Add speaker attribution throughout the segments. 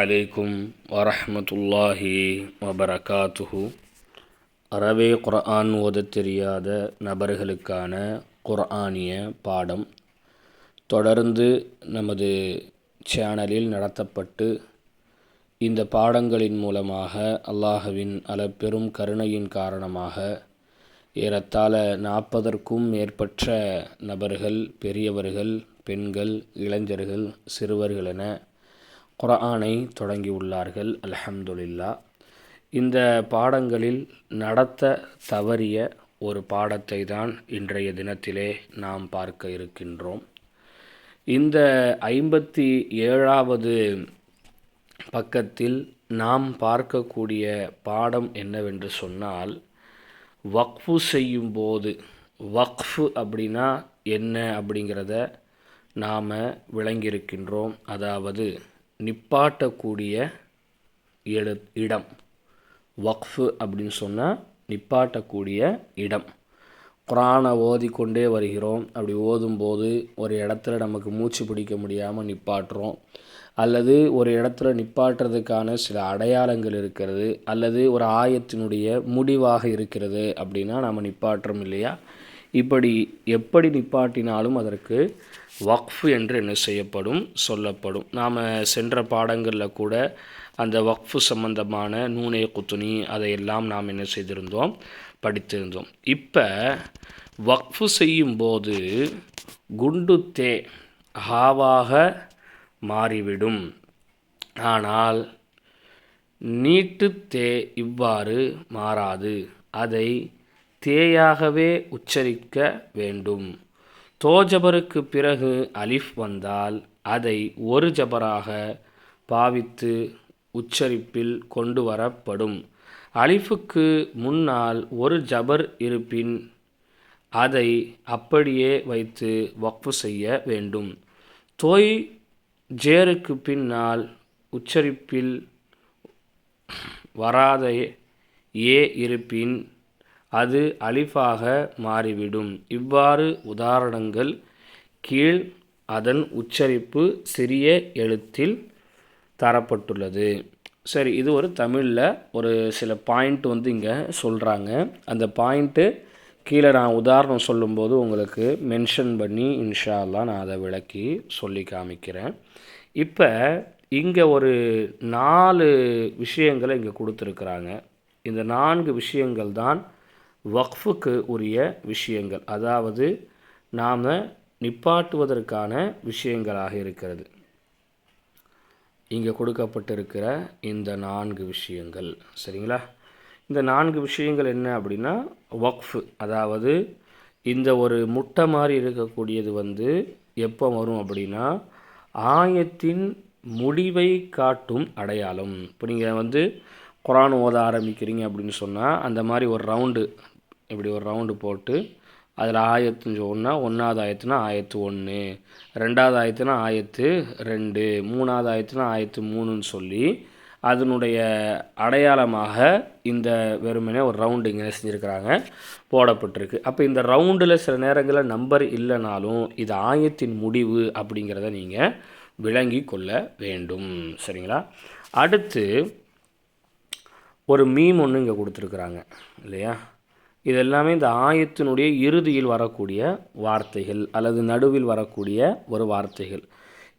Speaker 1: அலைக்கும் வரஹமத்துல்லாஹி வபரகாத்துஹு அறவே குர்ஆன் ஓதத் தெரியாத நபர்களுக்கான குர்ஆனிய பாடம் தொடர்ந்து நமது சேனலில் நடத்தப்பட்டு இந்த பாடங்களின் மூலமாக அல்லாஹுவின் அளப்பெரும் கருணையின் காரணமாக ஏறத்தாழ நாற்பதற்கும் மேற்பட்ட நபர்கள் பெரியவர்கள் பெண்கள் இளைஞர்கள் சிறுவர்கள் என குரானை தொடங்கியுள்ளார்கள். அல்ஹம்துலில்லா இந்த பாடங்களில் நடத்த தவறிய ஒரு பாடத்தை தான் இன்றைய தினத்திலே நாம் பார்க்க இருக்கின்றோம். இந்த ஐம்பத்தி ஏழாவது பக்கத்தில் நாம் பார்க்கக்கூடிய பாடம் என்னவென்று சொன்னால் வக்ஃபு செய்யும்போது வக்ஃபு அப்படின்னா என்ன அப்படிங்கிறத நாம் விளங்கியிருக்கின்றோம். அதாவது நிப்பாட்டக்கூடிய எழு இடம். வக்ஃபு அப்படின்னு சொன்னால் நிப்பாட்டக்கூடிய இடம். குரானை ஓதிக்கொண்டே வருகிறோம். அப்படி ஓதும்போது ஒரு இடத்துல நமக்கு மூச்சு பிடிக்க முடியாமல் நிப்பாட்டுறோம். அல்லது ஒரு இடத்துல நிப்பாட்டுறதுக்கான சில அடையாளங்கள் இருக்கிறது. அல்லது ஒரு ஆயத்தினுடைய முடிவாக இருக்கிறது அப்படின்னா நம்ம நிப்பாட்டுறோம் இல்லையா? இப்படி எப்படி நிப்பாட்டினாலும் அதற்கு வக்ஃபு என்று என்ன செய்யப்படும்? சொல்லப்படும். நாம் சென்ற பாடங்களில் கூட அந்த வக்ஃபு சம்பந்தமான நூனே குத்துனி அதையெல்லாம் நாம் என்ன செய்திருந்தோம்? படித்திருந்தோம். இப்போ வக்ஃபு செய்யும்போது குண்டு தே ஹாவாக மாறிவிடும். ஆனால் நீட்டு தே இவ்வாறு மாறாது. அதை தேயாகவே உச்சரிக்க வேண்டும். தோஜபருக்கு பிறகு அலிஃப் வந்தால் அதை ஒரு ஜபராக பாவித்து உச்சரிப்பில் கொண்டு வரப்படும். அலிஃபுக்கு முன்னால் ஒரு ஜபர் இருப்பின் அதை அப்படியே வைத்து வக்ஃபு செய்ய வேண்டும். தோய் ஜேருக்கு பின்னால் உச்சரிப்பில் வராத ஏ இருப்பின் அது அலிஃபாக மாறிவிடும். இவ்வாறு உதாரணங்கள் கீழ் அதன் உச்சரிப்பு சிறிய எழுத்தில் தரப்பட்டுள்ளது. சரி இது ஒரு தமிழில் ஒரு சில பாயிண்ட் வந்து இங்கே சொல்கிறாங்க அந்த பாயிண்ட்டு கீழே நான் உதாரணம் சொல்லும்போது உங்களுக்கு மென்ஷன் பண்ணி இன்ஷால்லாம் நான் அதை விளக்கி சொல்லி காமிக்கிறேன். இப்போ இங்கே ஒரு நாலு விஷயங்களை இங்கே கொடுத்துருக்குறாங்க. இந்த நான்கு விஷயங்கள் தான் வக்ஃபுக்கு உரிய விஷயங்கள். அதாவது நாம் நிப்பாட்டுவதற்கான விஷயங்களாக இருக்கிறது. இங்கே கொடுக்கப்பட்டிருக்கிற இந்த நான்கு விஷயங்கள். சரிங்களா? இந்த நான்கு விஷயங்கள் என்ன அப்படின்னா வக்ஃபு. அதாவது இந்த ஒரு முட்டை மாதிரி இருக்கக்கூடியது வந்து எப்போ வரும் அப்படின்னா ஆயத்தின் முடிவை காட்டும் அடையாளம். இப்போ நீங்கள் வந்து குரான் ஓத ஆரம்பிக்கிறீங்க அப்படின்னு சொன்னால் அந்த மாதிரி ஒரு ரவுண்டு இப்படி ஒரு ரவுண்டு போட்டு அதில் ஆயத்துன்னு சொன்னால் ஒன்றாவது ஆயத்துனா ஆயத்து ஒன்று ரெண்டாவது ஆயத்துனா ஆயத்து ரெண்டு மூணாவது ஆயத்துனா ஆயத்து மூணுன்னு சொல்லி அதனுடைய அடையாளமாக இந்த வெறுமனே ஒரு ரவுண்டு இங்கே செஞ்சுருக்கிறாங்க. போடப்பட்டிருக்கு. அப்போ இந்த ரவுண்டில் சில நேரங்களில் நம்பர் இல்லைனாலும் இது ஆயத்தின் முடிவு அப்படிங்கிறத நீங்கள் விளங்கி கொள்ள வேண்டும். சரிங்களா? அடுத்து ஒரு மீம் ஒன்று இங்கே கொடுத்துருக்குறாங்க. இல்லையா? இதெல்லாமே இந்த ஆயத்தினுடைய இறுதியில் வரக்கூடிய வார்த்தைகள் அல்லது நடுவில் வரக்கூடிய ஒரு வார்த்தைகள்.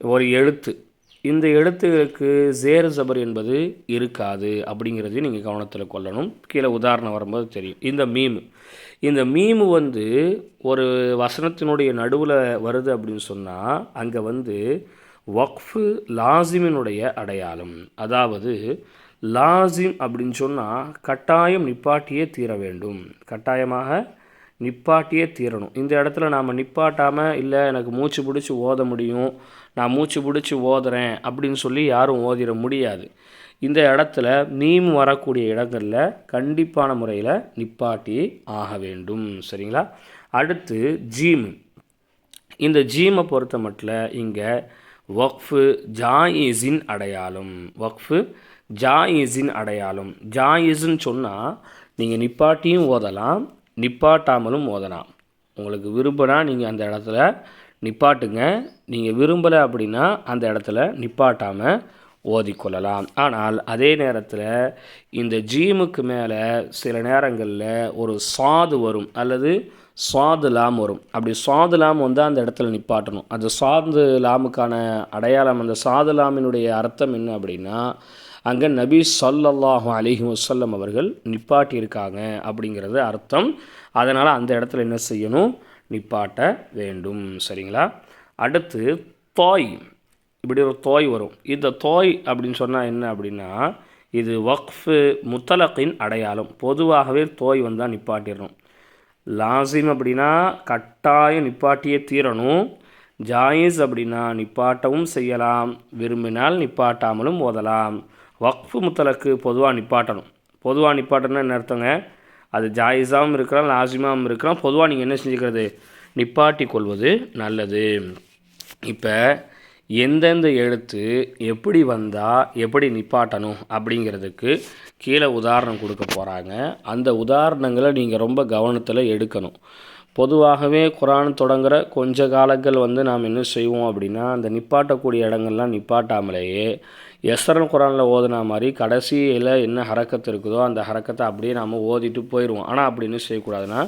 Speaker 1: ஒரு எழுத்து. இந்த எழுத்துகளுக்கு ஜேர் ஜபர் என்பது இருக்காது அப்படிங்கிறதையும் நீங்கள் கவனத்தில் கொள்ளணும். கீழே உதாரணம் வரும்போது தெரியும். இந்த மீம். இந்த மீமு வந்து ஒரு வசனத்தினுடைய நடுவில் வருது அப்படின்னு சொன்னால் அங்கே வந்து வக்ஃபு லாசிமினுடைய அடையாளம். அதாவது லாசிம் அப்படின்னு சொன்னால் கட்டாயம் நிப்பாட்டியே தீர வேண்டும். கட்டாயமாக நிப்பாட்டியே தீரணும். இந்த இடத்துல நாம் நிப்பாட்டாமல் இல்லை எனக்கு மூச்சு பிடிச்சி ஓத முடியும். நான் மூச்சு பிடிச்சி ஓதுறேன். அப்படின்னு சொல்லி யாரும் ஓதிட முடியாது. இந்த இடத்துல மீம் வரக்கூடிய இடங்களில் கண்டிப்பான முறையில் நிப்பாட்டி ஆக வேண்டும். சரிங்களா? அடுத்து ஜீம். இந்த ஜீமை பொறுத்த மட்டும் இங்கே வக்ஃபு ஜாயிஸின் அடையாளம். வக்ஃபு ஜாயிஸின் அடையாளம். ஜாயிஸ்ன்னு சொன்னால் நீங்கள் நிப்பாட்டியும் ஓதலாம் நிப்பாட்டாமலும் ஓதலாம். உங்களுக்கு விரும்பினா நீங்கள் அந்த இடத்துல நிப்பாட்டுங்க. நீங்கள் விரும்பலை அப்படின்னா அந்த இடத்துல நிப்பாட்டாமல் ஓதிக்கொள்ளலாம். ஆனால் அதே நேரத்தில் இந்த ஜீமுக்கு மேலே சில நேரங்களில் ஒரு சாது வரும் அல்லது சாது லாம் வரும். அப்படி சாது லாம் வந்து அந்த இடத்துல நிப்பாட்டணும். அந்த சாது லாமுக்கான அடையாளம் அந்த சாது லாமினுடைய அர்த்தம் என்ன அப்படின்னா அங்கே நபி ஸல்லல்லாஹு அலிஹி வசல்லம் அவர்கள் நிப்பாட்டியிருக்காங்க அப்படிங்கிறது அர்த்தம். அதனால் அந்த இடத்துல என்ன செய்யணும்? நிப்பாட்ட வேண்டும். சரிங்களா? அடுத்து தோய். இப்படி ஒரு தோய் வரும். இந்த தோய் அப்படின்னு சொன்னால் என்ன அப்படின்னா இது வக்ஃபு முத்தலக்கின் அடையாளம். பொதுவாகவே தோய் வந்தால் நிப்பாட்டிடணும். லாசிம் அப்படின்னா கட்டாயம் நிப்பாட்டியே தீரணும். ஜாயிஸ் அப்படின்னா நிப்பாட்டவும் செய்யலாம். விரும்பினால் நிப்பாட்டாமலும் ஓதலாம். வக்ஃபு முத்தலக்கு பொதுவாக நிப்பாட்டணும். பொதுவாக நிப்பாட்டணும்னா என்ன அர்த்தங்க? அது ஜாயிஸாகவும் இருக்கலாம் லாசிமாகவும் இருக்கலாம். பொதுவாக நீங்கள் என்ன செஞ்சுக்கிறது? நிப்பாட்டி கொள்வது நல்லது. இப்போ எந்தெந்த எழுத்து எப்படி வந்தால் எப்படி நிப்பாட்டணும் அப்படிங்கிறதுக்கு கீழே உதாரணம் கொடுக்க போகிறாங்க அந்த உதாரணங்களை நீங்கள் ரொம்ப கவனத்தில் எடுக்கணும். பொதுவாகவே குரான் தொடங்குகிற கொஞ்ச காலங்கள் வந்து நாம் என்ன செய்வோம் அப்படின்னா அந்த நிப்பாட்டக்கூடிய இடங்கள்லாம் நிப்பாட்டாமலேயே எஸ்ரன் குரானில் ஓதுனா மாதிரி கடைசியில் என்ன ஹரக்கத்து இருக்குதோ அந்த ஹரக்கத்தை அப்படியே நாம் ஓதிட்டு போயிடுவோம். ஆனால் அப்படி என்ன செய்யக்கூடாதுன்னா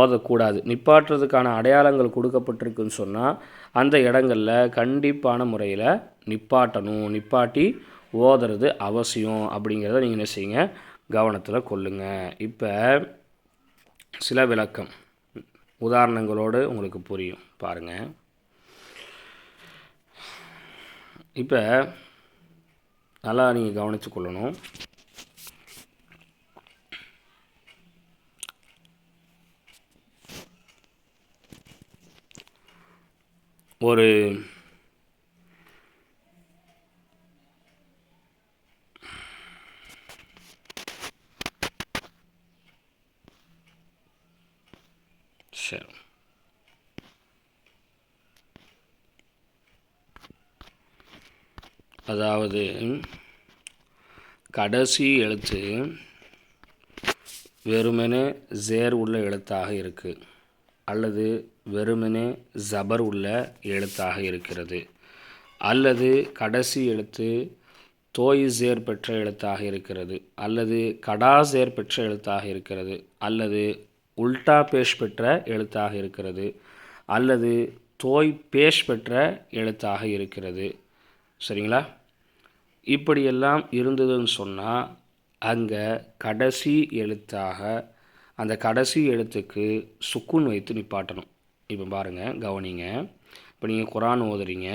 Speaker 1: ஓதக்கூடாது. நிப்பாட்டுறதுக்கான அடையாளங்கள் கொடுக்கப்பட்டிருக்குன்னு சொன்னால் அந்த இடங்களில் கண்டிப்பான முறையில் நிப்பாட்டணும். நிப்பாட்டி ஓதுறது அவசியம் அப்படிங்கிறத நீங்கள் என்ன செய்யுங்க கவனத்தில் கொள்ளுங்கள் இப்போ சில விளக்கம். உதாரணங்களோடு உங்களுக்கு புரியும். பாருங்கள் இப்போ நல்லா நீங்கள் கவனித்து கொள்ளணும். ஒரு சரி அதாவது கடைசி எழுத்து வெறுமனே ஜேர் உள்ள எழுத்தாக இருக்குது அல்லது வெறுமனே ஜபர் உள்ள எழுத்தாக இருக்கிறது அல்லது கடைசி எழுத்து தோய் ஜேர் பெற்ற எழுத்தாக இருக்கிறது அல்லது கடா ஜேர் பெற்ற எழுத்தாக இருக்கிறது அல்லது உல்டா பேஷ் பெற்ற எழுத்தாக இருக்கிறது அல்லது தோய் பேஷ் பெற்ற எழுத்தாக இருக்கிறது. சரிங்களா? இப்படியெல்லாம் இருந்ததுன்னு சொன்னால் அங்கே கடைசி எழுத்தாக அந்த கடைசி எழுத்துக்கு சுக்குன் வைத்து நிப்பாட்டணும். இப்போ பாருங்கள் கவனிங்க. இப்போ நீங்கள் குரான் ஓதுறீங்க.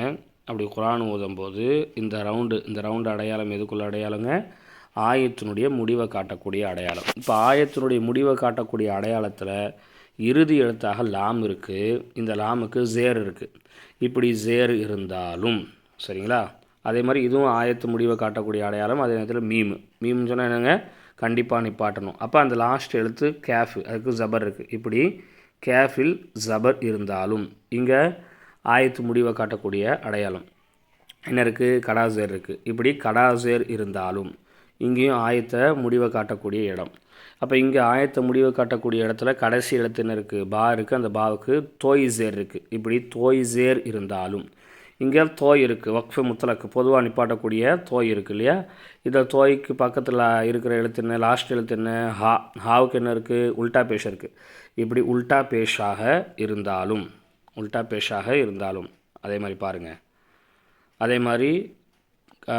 Speaker 1: அப்படி குரான் ஓதும்போது இந்த ரவுண்டு இந்த ரவுண்டு அடையாளம் எதுக்குள்ள அடையாளங்க? ஆயத்தினுடைய முடிவை காட்டக்கூடிய அடையாளம். இப்போ ஆயத்தினுடைய முடிவை காட்டக்கூடிய அடையாளத்தில் இறுதி எழுத்தாக லாம் இருக்குது இந்த லாமுக்கு ஜேர் இருக்குது இப்படி ஜேர் இருந்தாலும் சரிங்களா? அதே மாதிரி இதுவும் ஆயத்து முடிவை காட்டக்கூடிய அடையாளம் அதே நேரத்தில் மீமு மீம்னு சொன்னால் என்னங்க? கண்டிப்பாக நிப்பாட்டணும். அப்போ அந்த லாஸ்ட் எழுத்து கேஃபு அதுக்கு ஜபர் இருக்குது இப்படி கேஃபில் ஜபர் இருந்தாலும் இங்கே ஆயத்து முடிவை காட்டக்கூடிய அடையாளம். என்ன இருக்குது கடாசேர் இருக்குது இப்படி கடாசேர் இருந்தாலும் இங்கேயும் ஆயத்தை முடிவை காட்டக்கூடிய இடம். அப்போ இங்கே ஆயத்தை முடிவை காட்டக்கூடிய இடத்துல கடைசி இடத்துன்னு இருக்குது பா இருக்குது அந்த பாவுக்கு தோய்சேர் இருக்குது இப்படி தோய் ஜேர் இருந்தாலும் இங்கே தோய் இருக்குது வக்ஃபு முத்தலக்கு பொதுவாக நிப்பாட்டக்கூடிய தோய் இருக்குது இல்லையா? இந்த தோய்க்கு பக்கத்தில் இருக்கிற எழுத்து என்ன லாஸ்ட் எழுத்து என்ன ஹா ஹாவுக்கு என்ன இருக்குது உல்டா பேஷ் இருக்குது இப்படி உல்டா பேஷாக இருந்தாலும் உல்டா பேஷாக இருந்தாலும் அதே மாதிரி பாருங்கள் அதே மாதிரி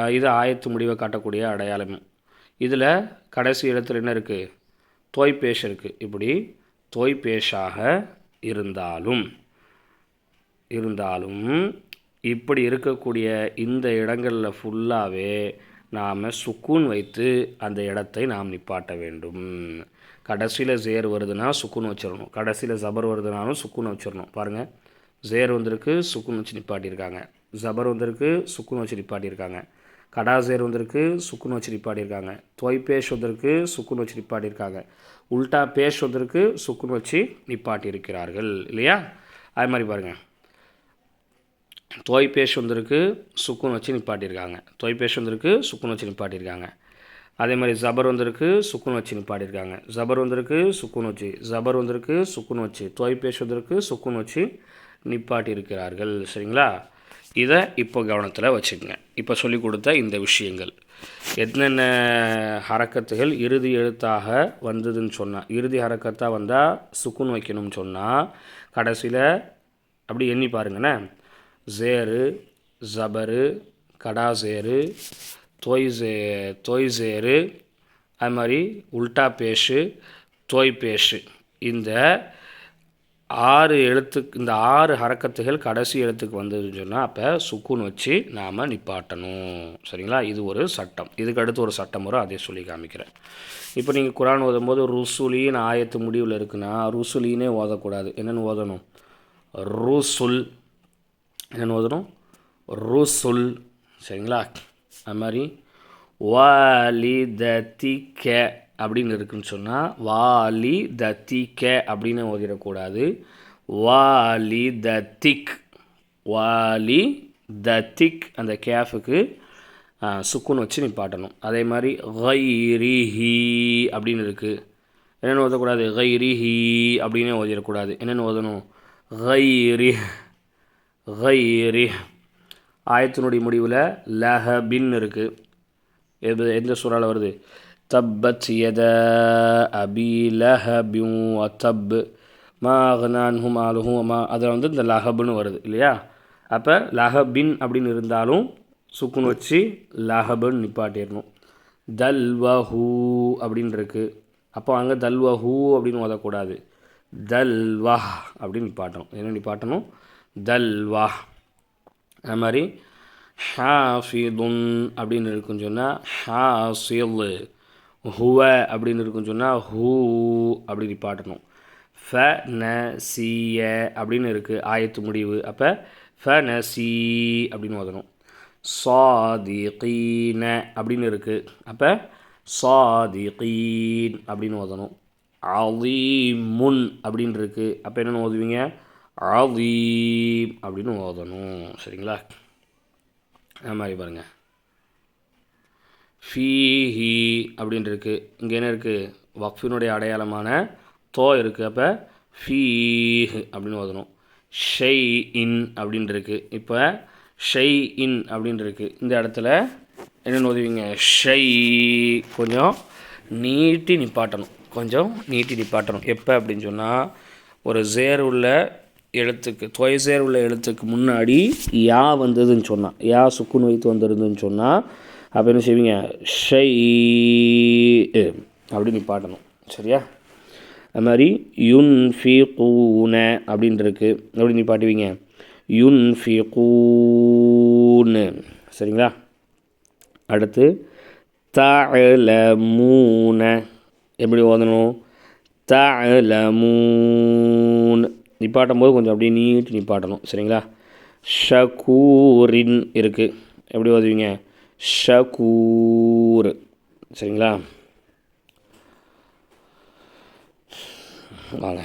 Speaker 1: இது ஆயத்து முடிவை காட்டக்கூடிய அடையாளம். இதில் கடைசி இடத்துல என்ன இருக்குது தோய் பேஷ் இருக்குது இப்படி தோய் பேஷாக இருந்தாலும் இருந்தாலும் இப்படி இருக்கக்கூடிய இந்த இடங்களில் ஃபுல்லாகவே நாம் சுக்கூன் வைத்து அந்த இடத்தை நாம் நிப்பாட்ட வேண்டும். கடைசியில் ஜேர் வருதுன்னா சுக்குன் வச்சிடணும் கடைசியில் ஜபர் வருதுனாலும் சுக்குன் வச்சிடணும் பாருங்கள் ஜேர் வந்திருக்கு சுக்குன் வச்சு நிப்பாட்டியிருக்காங்க. ஜபர் வந்திருக்கு சுக்குன் வச்சு நிப்பாட்டியிருக்காங்க. கடா ஜேர் வந்திருக்கு சுக்குன் வச்சு நிப்பாட்டியிருக்காங்க. தொய் பேஷ் வந்திருக்கு சுக்குன் வச்சு நிப்பாட்டியிருக்காங்க. உல்டா பேஷ் வந்திருக்கு சுக்குன் வச்சு நிப்பாட்டியிருக்கிறார்கள். இல்லையா? அது மாதிரி பாருங்கள் தோய் வந்திருக்கு சுக்குன் வச்சு நிப்பாட்டியிருக்காங்க. தோய் வந்திருக்கு சுக்குன் வச்சு நிப்பாட்டியிருக்காங்க. அதே மாதிரி ஜபர் வந்திருக்கு சுக்குன் வச்சு நிப்பாட்டியிருக்காங்க. ஜபர் வந்திருக்கு சுக்குன் வச்சு ஜபர் வந்திருக்கு சுக்குன் வச்சு தோய்பேஷ் வந்திருக்கு சுக்குன் வச்சு நிப்பாட்டியிருக்கிறார்கள். சரிங்களா? இதை இப்போ கவனத்தில் வச்சுக்கோங்க. இப்போ சொல்லிக் கொடுத்த இந்த விஷயங்கள். என்னென்ன ஹரக்கத்துகள் இறுதி எழுத்தாக வந்ததுன்னு சொன்னால் இறுதி ஹரக்கத்தாக வந்தால் சுக்குன் வைக்கணும்னு சொன்னால் கடைசியில் அப்படி எண்ணி பாருங்கண்ணே ஜேரு ஜபரு கடா ஜேரு தொய் ஜே தொய் அது மாதிரி உல்டா பேஷு தொய் பேஷு. இந்த ஆறு எழுத்து இந்த ஆறு ஹரக்கத்துகள் கடைசி எழுத்துக்கு வந்ததுன்னு சொன்னால் அப்போ சுக்குன் வச்சு நாம் நிப்பாட்டணும். சரிங்களா? இது ஒரு சட்டம். இதுக்கு அடுத்து ஒரு சட்டம் வரும் அதே சொல்லி காமிக்கிறேன். இப்போ நீங்கள் குரான் ஓதும்போது ருசுலின்னு ஆயத்து முடிவில் இருக்குன்னா ருசுலினே ஓதக்கூடாது. என்னென்னு ஓதணும்? ருசுல். என்னென்னு ஓதணும் ருசுல். சரிங்களா? அது மாதிரி வாலிதத்திக்க அப்படின்னு இருக்குன்னு சொன்னால் வாலி தத்திக்க அப்படின்னு ஓதிடக்கூடாது. வாலி தத்திக் வாலி தத்திக் அந்த கேஃபுக்கு சுக்குன்னு வச்சு நிப்பாட்டணும். அதே மாதிரி கைரிஹி அப்படின்னு இருக்குது என்னென்னு ஓதக்கூடாது? கைரிஹி அப்படின்னு ஓதிடக்கூடாது. என்னென்னு ஓதணும்? ஹைரி ஹைரி ஆயத்தினுடைய முடிவில் லஹபின் இருக்குது எது எந்த சூறாவில் வருது? தப்பத் யத அபி லஹபின் தப் மா அகனான்ஹு மாலுஹு மா அதில் வந்து இந்த லஹபுன்னு வருது இல்லையா? அப்போ லஹபின் அப்படின்னு இருந்தாலும் சுக்குன்னு வச்சு லஹபுன்னு நிப்பாட்டிடணும். தல்வஹூ அப்படின்னு இருக்குது அப்போ அங்கே தல்வஹூ அப்படின்னு ஓதக்கூடாது. தல்வாஹ் அப்படின்னு நிப்பாட்டணும். என்ன நிப்பாட்டணும்? தல்வா. அது மாதிரி ஹாஃபிதுன் அப்படின்னு இருக்குன்னு சொன்னால் ஹாசில். ஹுவ அப்படின்னு இருக்குன்னு சொன்னால் ஹூ அப்படி நிப்பாட்டணும் ஃப ந சிய அப்படின்னு இருக்குது ஆயத்து முடிவு. அப்போ ஃப ந சி அப்படின்னு ஓதணும். சாதிகீன அப்படின்னு இருக்குது அப்போ சாதிகீன் அப்படின்னு ஓதணும். அலீமுன் அப்படின்னு இருக்குது அப்போ என்னென்னு ஓதுவீங்க? அலீம் அப்படின்னு ஓதணும் சரிங்களா? அது மாதிரி பாருங்கள் ஃபீஹி அப்படின்னு இருக்குது இங்கே என்ன இருக்குது வக்ஃபினுடைய அடையாளமான தோ இருக்குது அப்போ ஃபீஹ் அப்படின்னு ஓதணும். ஷெய் இன் அப்படின்னு இருக்குது இப்போ ஷெய் இன் அப்படின்னு இருக்குது இந்த இடத்துல என்னென்னு ஓதுவீங்க? ஷெய் கொஞ்சம் நீட்டி நிப்பாட்டணும். கொஞ்சம் நீட்டி நிப்பாட்டணும். எப்போ அப்படின்னு சொன்னால் ஒரு ஜேர் உள்ள எழுத்துக்கு துவைசேர் உள்ள எழுத்துக்கு முன்னாடி யா வந்ததுன்னு சொன்னால் யா சுக்குன் வைத்து வந்திருந்துன்னு சொன்னால் அப்போ என்ன செய்வீங்க? ஷை அப்படின்னு பாட்டணும் சரியா? அது மாதிரி யுன் ஃபி கூன அப்படின்னு இருக்கு. எப்படி நிப்பாட்டுவீங்க? யுன் ஃபி கூன்னு சரிங்களா? அடுத்து தலமூன எப்படி ஓதணும்? தலமூன் நிப்பாட்டும் போது கொஞ்சம் அப்படியே நீட்டு நிப்பாட்டணும் சரிங்களா? ஷகூரின் இருக்குது எப்படி ஓதுவீங்க? ஷகூர் சரிங்களா? வாங்க.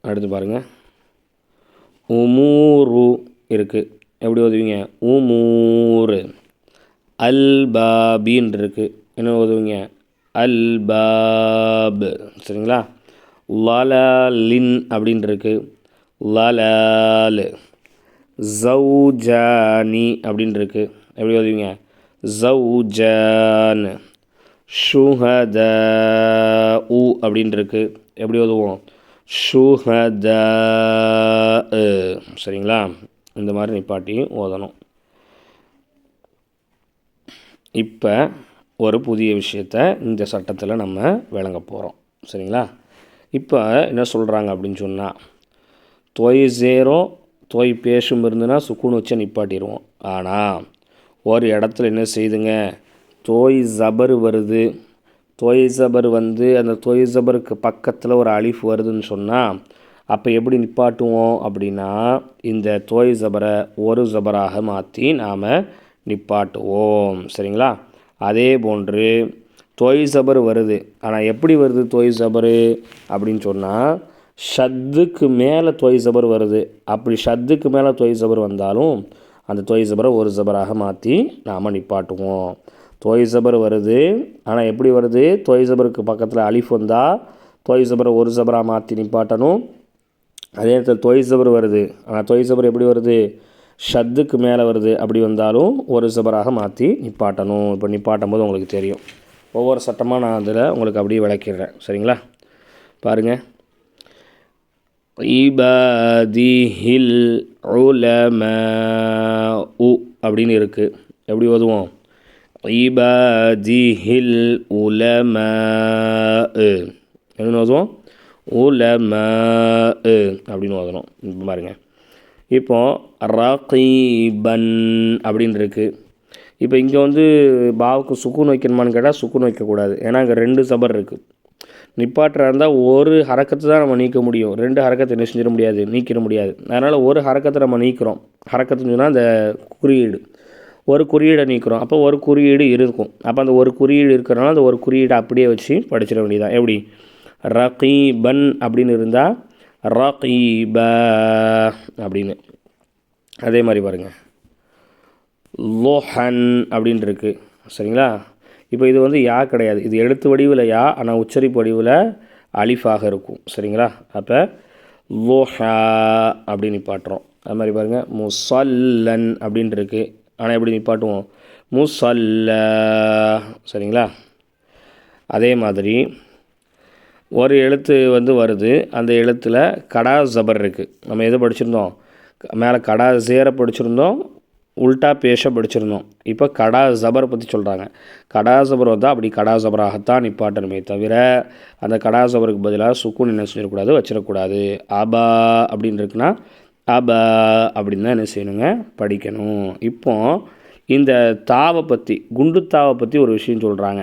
Speaker 1: அடுத்து பாருங்கள் உமூரு இருக்குது எப்படி ஓதுவீங்க? உமூர். அல்பாபின் இருக்குது என்ன ஓதுவீங்க? அல்பாப் சரிங்களா? லலின் அப்படின்னு இருக்கு லலால். ஜவுஜானி அப்படின்னு இருக்கு எப்படி ஓதுவீங்க ஜவுஜான் ஷுஹத உ அப்படின்னு இருக்கு எப்படி ஓதுவோம் ஷுஹத சரிங்களா? இந்த மாதிரி நிப்பாட்டியும் ஓதணும். இப்போ ஒரு புதிய விஷயத்த இந்த சட்டத்தில் நம்ம விளங்க போகிறோம் சரிங்களா? இப்போ என்ன சொல்கிறாங்க அப்படின்னு சொன்னால் தொய் ஜேரோ தொய் பேசும் இருந்துன்னா சுக்குன்னு வச்சு நிப்பாட்டிடுவோம் ஆனால் ஒரு இடத்துல என்ன செய்யுதுங்க தோய் ஜபர் வருது. தோய் ஜபர் வந்து அந்த தோய் ஜபருக்கு பக்கத்தில் ஒரு அலிஃப் வருதுன்னு சொன்னால் அப்போ எப்படி நிப்பாட்டுவோம்? அப்படின்னா இந்த தோய் ஜபரை ஒரு ஜபராக மாற்றி நாம் நிப்பாட்டுவோம். சரிங்களா? அதே போன்று தொய் சபர் வருது. ஆனால் எப்படி வருது தொய் சபரு அப்படின்னு சொன்னால் ஷத்துக்கு மேலே தொய் சபர் வருது. அப்படி ஷத்துக்கு மேலே தொய் சபர் வந்தாலும் அந்த தொய் சபரை ஒரு சபராக மாற்றி நாம் நிப்பாட்டுவோம். தொய் சபர் வருது. ஆனால் எப்படி வருது? தொய் சபருக்கு பக்கத்தில் அலிஃப் வந்தால் தொய் சபரை ஒரு சபராக மாற்றி நிப்பாட்டணும். அதே நேரத்தில் தொய் சபர் வருது. ஆனால் தொய் சபர் எப்படி வருது? ஷத்துக்கு மேலே வருது. அப்படி வந்தாலும் ஒரு சபராக மாற்றி நிப்பாட்டணும். இப்போ நிப்பாட்டும் போது உங்களுக்கு தெரியும். ஒவ்வொரு சட்டமாக நான் அதில் உங்களுக்கு அப்படியே விளக்கிடுறேன். சரிங்களா? பாருங்கள் இபதிஹில் உலம உ அப்படின்னு இருக்குது எப்படி ஓதுவோம்? இபதிஹில் உலம என்ன ஓதுவோம்? உலம அப்படின்னு ஓதணும். பாருங்கள் இப்போது இப்போ ரகீபன் அப்படின்னு இருக்குது இப்போ இங்கே வந்து பாவுக்கு சுக்குன் வைக்கணுமான்னு கேட்டால் சுக்குன் வைக்கக்கூடாது. ஏன்னா அங்கே ரெண்டு சபர் இருக்குது நிப்பாட்டுறா இருந்தால் ஒரு ஹரக்கத்தை தான் நம்ம நீக்க முடியும். ரெண்டு ஹரக்கத்தை என்ன செஞ்சிட முடியாது நீக்கிட முடியாது. அதனால் ஒரு ஹரக்கத்தை நம்ம நீக்கிறோம். ஹரக்கத்துன்னு சொன்னால் அந்த குறியீடு. ஒரு குறியீடை நீக்கிறோம். அப்போ ஒரு குறியீடு இருக்கும். அப்போ அந்த ஒரு குறியீடு இருக்கிறனால அந்த ஒரு குறியீடை அப்படியே வச்சு படிச்சிட வேண்டியதான் எப்படி? ரகீபன் அப்படின்னு இருந்தால் ரகீப அப்படின்னு. அதே மாதிரி பாருங்கள் லோஹன் அப்படின்ட்டு இருக்குது சரிங்களா? இப்போ இது வந்து யா கிடையாது. இது எழுத்து வடிவில் யா ஆனால் உச்சரிப்பு வடிவில் அலிஃபாக இருக்கும். சரிங்களா? அப்போ லோஹா அப்படின்னு நிப்பாட்டுறோம் அது மாதிரி பாருங்கள் முசல்லன் அப்படின்ட்டு இருக்குது ஆனால் எப்படி நிப்பாட்டுவோம்? முசல்ல. சரிங்களா? அதே மாதிரி ஒரு எழுத்து வந்து வருது. அந்த எழுத்தில் கடா ஜபர் இருக்குது நம்ம எது படிச்சிருந்தோம்? மேலே கடா ஜேரை படிச்சிருந்தோம். உல்டா பேஷ படிச்சிருந்தோம். இப்போ கடா ஜபர் பற்றி சொல்கிறாங்க கடா ஜபர் வந்தால் அப்படி கடா ஜபராகத்தான் நிப்பாட்டணுமே தவிர அந்த கடா ஜபருக்கு பதிலாக சுக்குன் என்ன செஞ்சிடக்கூடாது வச்சிடக்கூடாது. அபா அப்படின்னு இருக்குன்னா அபா அப்படின்னு தான் என்ன செய்யணுங்க? படிக்கணும். இப்போ இந்த தாவை பற்றி குண்டு தாவை பற்றி ஒரு விஷயம் சொல்கிறாங்க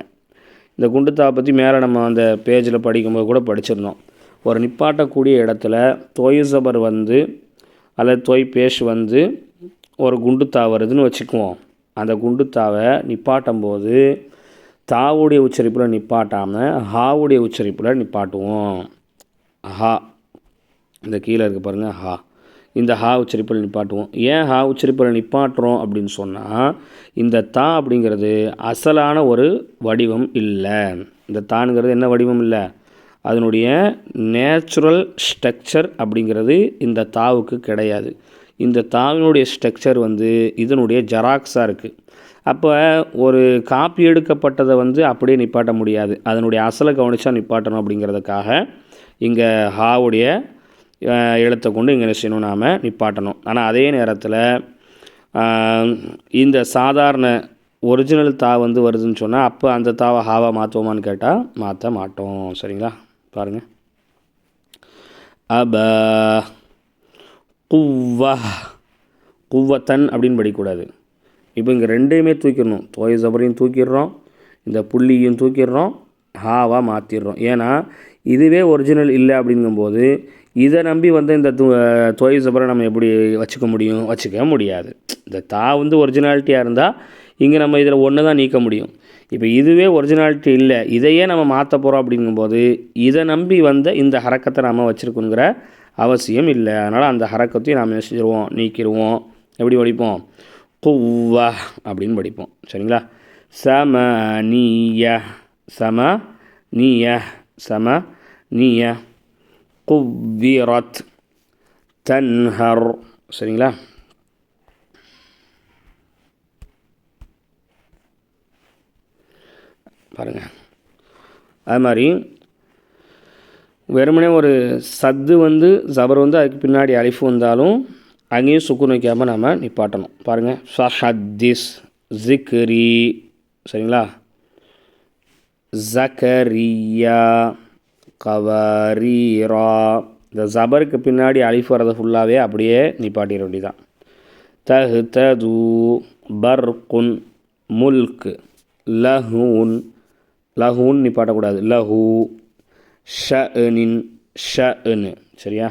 Speaker 1: இந்த குண்டு தாவை பற்றி மேலே நம்ம அந்த பேஜில் படிக்கும்போது கூட படிச்சிருந்தோம். ஒரு நிப்பாட்டக்கூடிய இடத்துல தொய் ஜபர் வந்து அல்லது தொய் பேஷ் வந்து ஒரு குண்டு தா வருதுன்னு வச்சுக்குவோம். அந்த குண்டு தாவை நிப்பாட்டும் போது தாவுடைய உச்சரிப்பில் நிப்பாட்டாமல் ஹாவுடைய உச்சரிப்பில் நிப்பாட்டுவோம். ஹா. இந்த கீழே இருக்க பாருங்கள் ஹா. இந்த ஹா உச்சரிப்பில் நிப்பாட்டுவோம். ஏன் ஹா உச்சரிப்பில் நிப்பாட்டுறோம் அப்படின்னு சொன்னால் இந்த தா அப்படிங்கிறது அசலான ஒரு வடிவம் இல்லை. இந்த தானுங்கிறது என்ன வடிவம் இல்லை? அதனுடைய நேச்சுரல் ஸ்ட்ரக்சர் அப்படிங்கிறது இந்த தாவுக்கு கிடையாது. இந்த தாவினுடைய ஸ்ட்ரக்சர் வந்து இதனுடைய ஜெராக்ஸாக இருக்குது அப்போ ஒரு காப்பி எடுக்கப்பட்டதை வந்து அப்படியே நிப்பாட்ட முடியாது. அதனுடைய அசலை கவனித்தா நிப்பாட்டணும் அப்படிங்கிறதுக்காக இங்கே ஹாவுடைய எழுத்தை கொண்டு இங்கே செய்யணும்? நாம் நிப்பாட்டணும். ஆனால் அதே நேரத்தில் இந்த சாதாரண ஒரிஜினல் தா வந்து வருதுன்னு சொன்னால் அப்போ அந்த தாவை ஹாவாக மாற்றுவோமான்னு கேட்டால் மாற்ற மாட்டோம். சரிங்களா? பாருங்கள் அப குவ்வா. குவ்வத்தன் அப்படின்னு படிக்கக்கூடாது. இப்போ இங்கே ரெண்டையுமே தூக்கிடணும். தோய ஜபரையும் தூக்கிடுறோம். இந்த புள்ளியும் தூக்கிடுறோம். ஹாவாக மாற்றிடுறோம் ஏன்னா இதுவே ஒரிஜினல் இல்லை அப்படிங்கும்போது இதை நம்பி வந்து இந்த தோய் ஜபரை நம்ம எப்படி வச்சுக்க முடியும்? வச்சுக்க முடியாது. இந்த தா வந்து ஒரிஜினாலிட்டியாக இருந்தால் இங்கே நம்ம இதில் ஒன்று தான் நீக்க முடியும். இப்போ இதுவே ஒரிஜினாலிட்டி இல்லை. இதையே நம்ம மாற்ற போகிறோம் அப்படிங்கும்போது இதை நம்பி வந்த இந்த ஹரக்கத்தை நம்ம வச்சுருக்குங்கிற அவசியம் இல்லை. அதனால் அந்த ஹரக்கத்தையும் நாம் என்ன செஞ்சிருவோம்? நீக்கிடுவோம். எப்படி படிப்போம்? குவ்வா அப்படின்னு படிப்போம். சரிங்களா? சம நீய சம நீய சம நீய குவ்விரத் தன்ஹர். சரிங்களா? பாருங்கள் அது மாதிரி வெறுமனே ஒரு சத்து வந்து ஜபர் வந்து அதுக்கு பின்னாடி அழிஃபு வந்தாலும் அங்கேயும் சுக்குன் வைக்காமல் நம்ம நிப்பாட்டணும். பாருங்கள் ஃபஹத்திஸ் ஜிக்ரி சரிங்களா? ஜக்கரியா கவரீரா. இந்த ஜபருக்கு பின்னாடி அழிஃப் வரதை ஃபுல்லாகவே அப்படியே நிப்பாட்டிட வேண்டியதான் தஹ் தது பர்குன் முல்க் லஹூன். லஹூன் நிப்பாட்டக்கூடாது. லஹூ. ஷ அன்னின் ஷ ஷனு சரியா?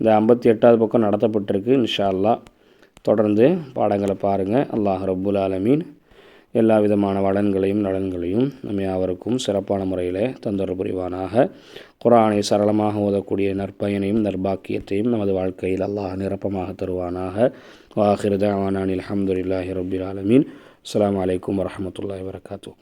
Speaker 1: இந்த ஐம்பத்தி எட்டாவது பக்கம் நடத்தப்பட்டிருக்கு இன்ஷா அல்லாஹ் தொடர்ந்து பாடங்களை பாருங்கள் அல்லாஹ் ரப்புல் ஆலமீன். எல்லா விதமான வளன்களையும் நலன்களையும் நம்ம யாவருக்கும் சிறப்பான முறையில் தந்தொரு புரிவானாக. குரானை சரளமாக ஓதக்கூடிய நற்பயனையும் நற்பாக்கியத்தையும் நமது வாழ்க்கையில் அல்லாஹ் நிரப்பமாக தருவானாக. வாஹிருதாவானில் அஹமதுல்லாஹி ரபுல் ஆலமீன். அஸ்ஸலாமு அலைக்கும் வரஹமத்துல்லாஹி வரகாத்தூ